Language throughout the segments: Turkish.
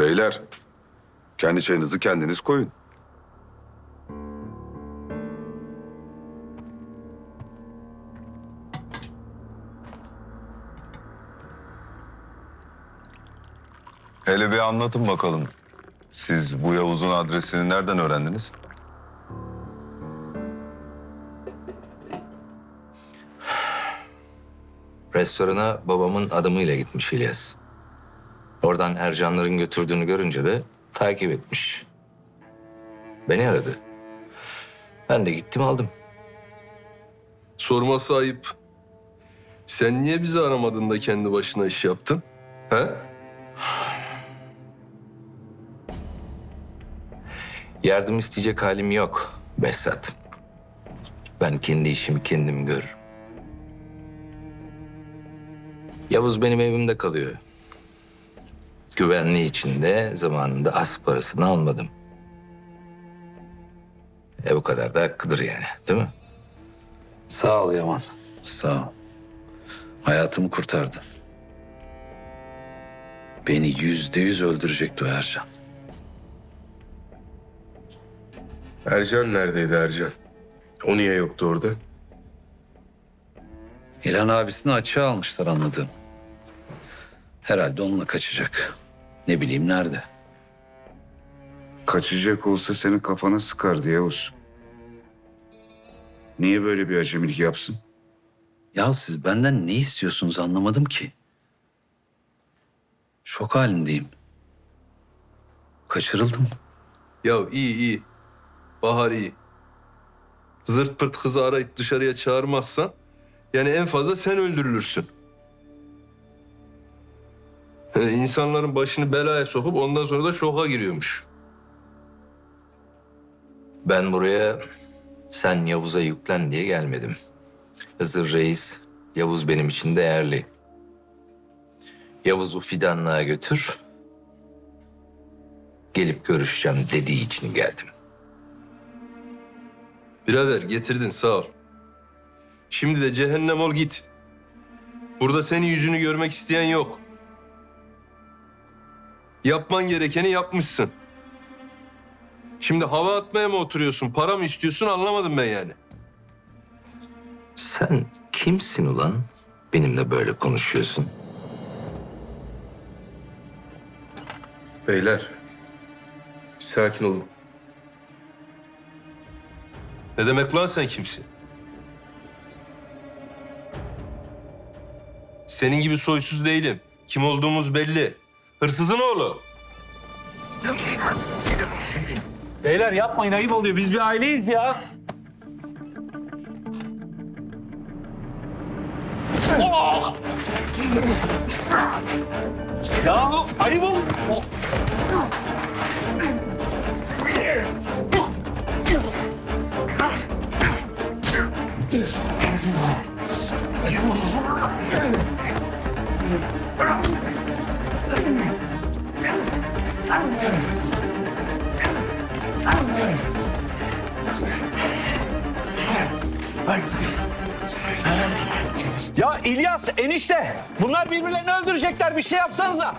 Beyler, kendi çayınızı kendiniz koyun. Hele bir anlatın bakalım. Siz bu Yavuz'un adresini nereden öğrendiniz? Restorana babamın adamıyla gitmiş İlyas. Oradan Ercanların götürdüğünü görünce de takip etmiş. Beni aradı. Ben de gittim aldım. Sorması ayıp. Sen niye bizi aramadın da kendi başına iş yaptın? He? Yardım isteyecek halim yok Behzat. Ben kendi işimi kendim görürüm. Yavuz benim evimde kalıyor. Güvenliği içinde zamanında az parasını almadım. E bu kadar da hakkıdır yani değil mi? Sağ ol Yaman. Sağ ol. Hayatımı kurtardın. Beni yüzde yüz öldürecekti o Ercan. Ercan neredeydi Ercan? O niye yoktu orada? İlhan abisini açığa almışlar anladığım. Herhalde onunla kaçacak. Ne bileyim nerede. Kaçacak olsa senin kafana sıkardı Yavuz. Niye böyle bir acemilik yapsın? Ya siz benden ne istiyorsunuz anlamadım ki. Şok halindeyim. Kaçırıldım. Ya iyi iyi. Bahar iyi. Zırt pırt kızı arayıp dışarıya çağırmazsan... ...yani en fazla sen öldürülürsün. He, İnsanların başını belaya sokup ondan sonra da şoka giriyormuş. Ben buraya sen Yavuz'a yüklen diye gelmedim. Hızır Reis, Yavuz benim için değerli. Yavuz'u fidanlığa götür. Gelip görüşeceğim dediği için geldim. Birader getirdin sağ ol. Şimdi de cehennem ol git. Burada senin yüzünü görmek isteyen yok. Yapman gerekeni yapmışsın. Şimdi hava atmaya mı oturuyorsun, para mı istiyorsun anlamadım ben yani. Sen kimsin ulan? Benimle böyle konuşuyorsun. Beyler, bir sakin olun. Ne demek lan sen kimsin? Senin gibi soysuz değilim. Kim olduğumuz belli. Hırsızın oğlu. Beyler yapmayın ayıp oluyor. Biz bir aileyiz ya. Ya ayıp ol. Ya İlyas enişte. Bunlar birbirlerini öldürecekler. Bir şey yapsanıza.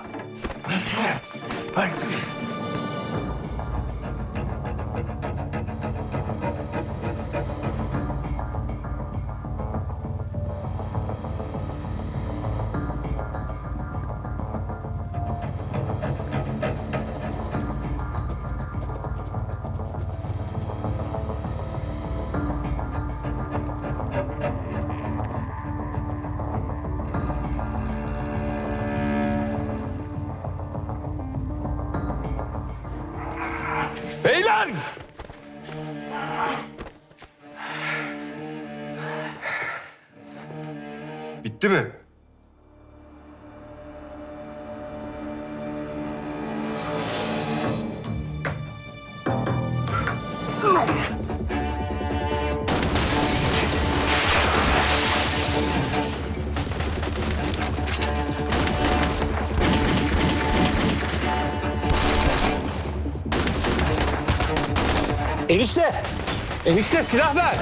Beyler! Bitti mi? Enişte! Enişte silah ver.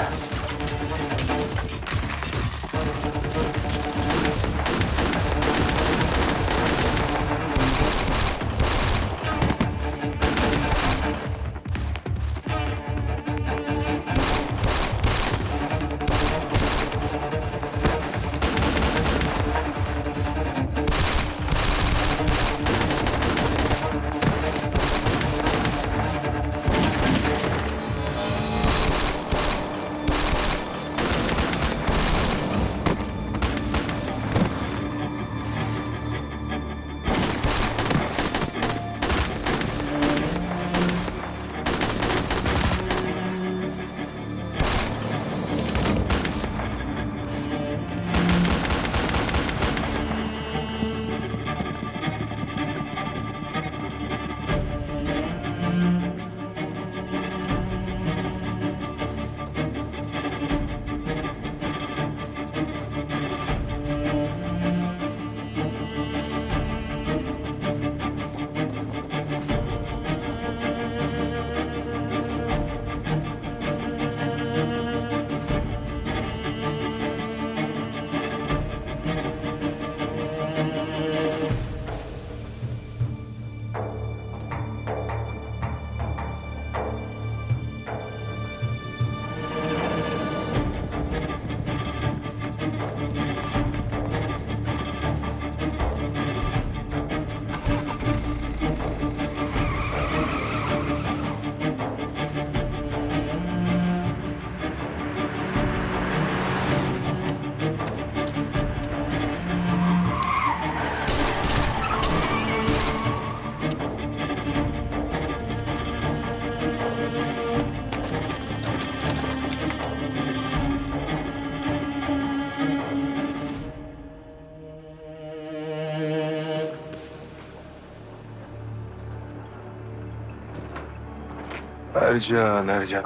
Ercan, Ercan.